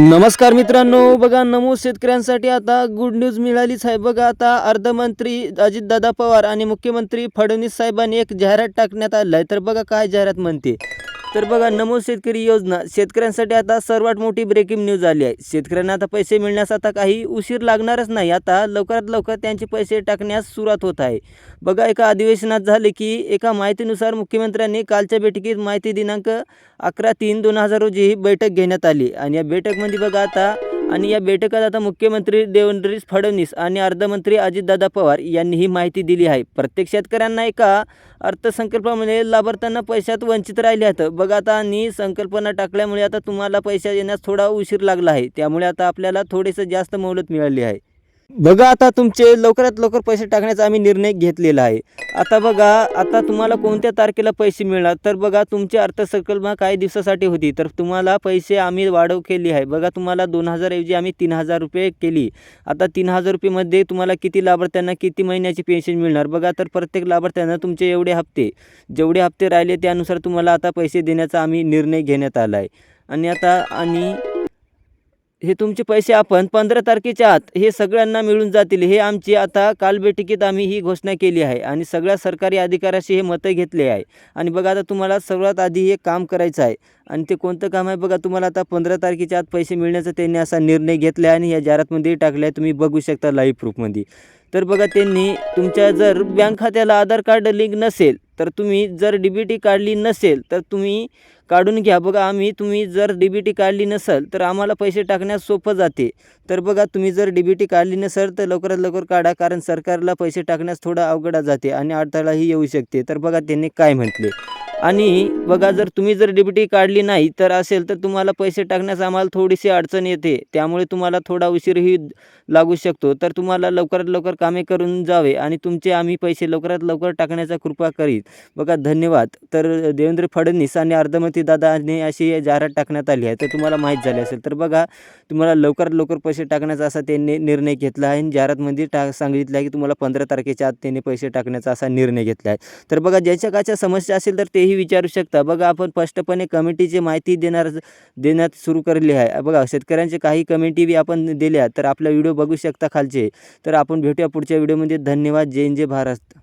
नमस्कार मित्रांनो बघा नमो शेतकऱ्यांसाठी आता गुड न्यूज मिळालीच आहे. बघा आता अर्थमंत्री अजितदादा पवार आणि मुख्यमंत्री फडणवीस साहेबांनी एक जाहिरात टाकण्यात आलं आहे. तर बघा काय जाहिरात म्हणते. तर बघा नमो शेतकरी योजना. शेतकऱ्यांसाठी आता सर्वात मोठी ब्रेकिंग न्यूज आली आहे. शेतकऱ्यांना आता पैसे मिळण्यास आता काही उशीर लागणारच नाही. आता लवकरात लवकर त्यांचे पैसे टाकण्यास सुरुवात होत आहे. बघा एका अधिवेशनात झाले की एका माहितीनुसार मुख्यमंत्र्यांनी कालच्या बैठकीत माहिती दिनांक अकरा तीन दोन हजार रोजी ही बैठक घेण्यात आली. आणि या बैठकमध्ये बघा आता आणि या बैठकात आता मुख्यमंत्री देवेंद्र फडणवीस आणि अर्थमंत्री अजितदादा पवार यांनी ही माहिती दिली आहे. प्रत्येक शेतकऱ्यांना एका अर्थसंकल्पामध्ये लाभार्थ्यांना पैशात वंचित राहिले आहेत. बघा आता आणि संकल्पना टाकल्यामुळे आता तुम्हाला पैसा येण्यास थोडा उशीर लागला आहे. त्यामुळे आता आपल्याला थोडेसं जास्त मोलत मिळाली आहे. बघा आता तुमचे लवकरात लवकर पैसे टाकण्याचा आम्ही निर्णय घेतलेला आहे. आता बघा आता तुम्हाला कोणत्या तारखेला पैसे मिळणार? तर बघा तुमची अर्थसंकल्पना काही दिवसासाठी होती. तर तुम्हाला पैसे आम्ही वाढव केली आहे. बघा तुम्हाला दोन हजारऐवजी आम्ही तीन हजार रुपये केली. आता तीन हजार रुपयेमध्ये तुम्हाला किती लाभार्थ्यांना किती महिन्याची पेन्शन मिळणार? बघा तर प्रत्येक लाभार्थ्यांना तुमचे एवढे हप्ते. जेवढे हप्ते राहिले त्यानुसार तुम्हाला आता पैसे देण्याचा आम्ही निर्णय घेण्यात आला आहे. आणि आता आणि हे तुमचे पैसे आपण पंधरा तारखेच्या आत हे सगळ्यांना मिळून जातील. हे आमची आता काल बैठकीत आम्ही ही घोषणा केली आहे आणि सगळ्या सरकारी अधिकाऱ्याशी हे मतं घेतले आहे. आणि बघा आता तुम्हाला सर्वात आधी हे काम करायचं आहे. आणि ते कोणतं काम आहे बघा तुम्हाला आता पंधरा तारखेच्या आत पैसे मिळण्याचा त्यांनी असा निर्णय घेतला आहे आणि या जाहिरातमध्ये टाकला आहे. तुम्ही बघू शकता लाईव्ह प्रूफमध्ये तर बघा त्यांनी तुमच्या जर बँक खात्याला आधार कार्ड लिंक नसेल तर तुम्ही जर डी बी टी काढली नसेल तर तुम्ही काढून घ्या. बघा आम्ही तुम्ही जर डी बी टी काढली नसेल तर आम्हाला पैसे टाकण्यास सोपं जाते. तर बघा तुम्ही जर डी बी टी काढली नसेल तर लवकरात लवकर काढा कारण सरकारला पैसे टाकण्यास थोडं अवघड जाते आणि अडथळाही येऊ शकते. तर बघा त्यांनी काय म्हटले? आणि बघा जर तुम्ही जर डी काढली नाही तर असेल तर तुम्हाला पैसे टाकण्यास आम्हाला थोडीशी अडचण येते. त्यामुळे तुम्हाला थोडा उशीरही लागू शकतो. तर तुम्हाला लवकरात लवकर कामे करून जावे आणि तुमचे आम्ही पैसे लवकरात लवकर टाकण्याचा कृपा करीत. बघा धन्यवाद. तर देवेंद्र फडणवीस आणि अर्धमती दादाने अशी जाहिरात टाकण्यात आली आहे. तर तुम्हाला माहीत झाले असेल. तर बघा तुम्हाला लवकरात लवकर पैसे टाकण्याचा असा त्यांनी निर्णय घेतला आहे. आणि जाहिरातमध्ये टा सांगितलं आहे की तुम्हाला पंधरा तारखेच्या आत त्यांनी पैसे टाकण्याचा असा निर्णय घेतला आहे. तर बघा ज्याच्या काच्या समस्या असेल तर तेही विचारू शकता. बघा आपण स्पष्टपणे कमिटीची माहिती देणार देण्यात सुरू करली आहे. बघा शेतकऱ्यांचे काही कमेंटी बी आपण दिल्या तर आपला व्हिडिओ बघू शकता खालचे. तर आपण भेटूया पुढच्या व्हिडिओमध्ये. धन्यवाद. जय जय भारत.